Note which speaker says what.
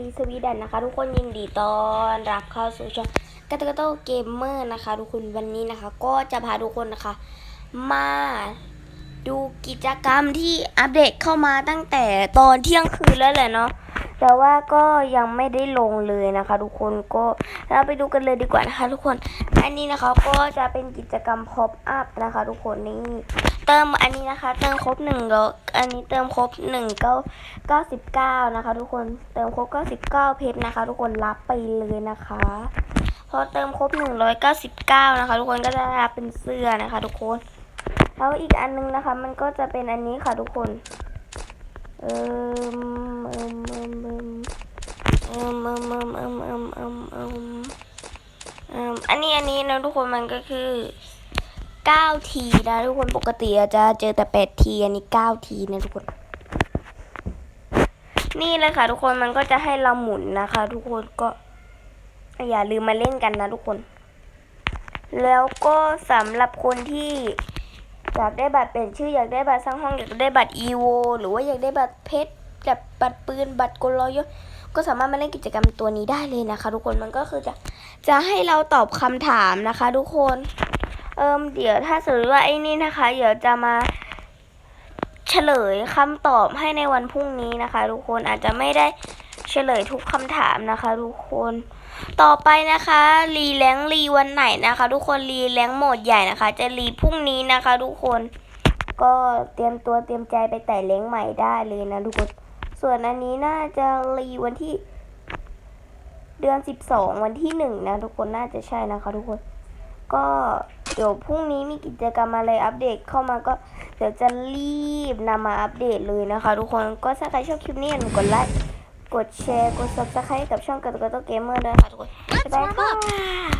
Speaker 1: ดีสวีดันนะคะ ทุกคนยินดีต้อนรับเข้าสู่ช่องกาตกาโตเกมเมอร์นะคะ ทุกคนวันนี้นะคะ ก็จะพาทุกคนนะคะ มาดูกิจกรรมที่อัปเดตเข้ามาตั้งแต่ตอนเที่ยงคืนแล้วแหละเนาะ แต่ว่าก็ยังไม่ได้ลงเลยนะคะ ทุกคนก็เราไปดูกันเลยดีกว่านะคะ ทุกคนอันนี้นะคะก็จะเป็นกิจกรรมพ o อ up นะคะ ทุกคนนี่เติมอันนี้นะคะ เติมครบหนึ่งแล้วอันนี้เติมครบหนึ่งเก้าเก้าสิบเก้านะคะ ทุกคนเติมครบเก้าสิบเก้าเพชรนะคะ ทุกคนรับไปเลยนะคะพอเติมครบหนึ่งร้อยเก้าสิบเก้านะคะ ทุกคนก็จะได้รับเป็นเสื้อนะคะ ทุกคนแล้วอีกอันนึงนะคะ มันก็จะเป็นอันนี้ค่ะทุกคนเอิมเอิมเอิมเอิมเอิมเอิมเอิ มอิมเอิมเอิมเอิมเอิมอันนี้อันนี้นะทุกคนมันก็คือเก้าทีนะทุกคนปกติจะเจอแต่แปดทีอันนี้เก้าทีนะทุกคน นี่เลยค่ะ ทุกคนมันก็จะให้เราหมุนนะคะ ทุกคนก็ อย่าลืมมาเล่นกันนะทุกคน แล้วก็สำหรับคนที่อยากได้บัตรเปลี่ยนชื่ออยากได้บัตรสร้างห้องอยากได้บัตรอีโวหรือว่าอยากได้บัตรเพชรแบบบัตรปืนบัตรกลอยศ ก็สามารถมาเล่นกิจกรรมตัวนี้ได้เลยนะคะ ทุกคนมันก็คือจะจะให้เราตอบคำถามนะคะ ทุกคนเอิมเดี๋ยวถ้าสมมติว่าไอ้นี่นะคะ เดี๋ยวจะมาเฉลยคำตอบให้ในวันพรุ่งนี้นะคะ ทุกคนอาจจะไม่ได้เฉลยทุกคำถามนะคะ ทุกคนต่อไปนะคะรีแรงรีวันไหนนะคะ ทุกคนรีแรงโหมดใหญ่นะคะ จะรีพรุ่งนี้นะคะ ทุกคนก็เตรียมตัวเตรียมใจไปไต่เล้งใหม่ได้เลยนะทุกคน ส่วนอันนี้น่าจะรีวันที่ เดือนสิบสองวันที่หนึ่งนะ ทุกคนน่าจะใช่นะคะทุกคน ก็เดี๋ยวพรุ่งนี้มีกิจกรรมอะไรอัปเดตเข้ามาก็เดี๋ยวจะรีบนำมาอัปเดตเลยนะคะ ทุกคนก็ถ้าใครชอบคลิปนี้อย่าลืมกดไลค์กดแชร์ กด subscribe กับช่องกระตุกกระตุกเกมเมอร์ด้วยค่ะทุกคนบ๊ายบาย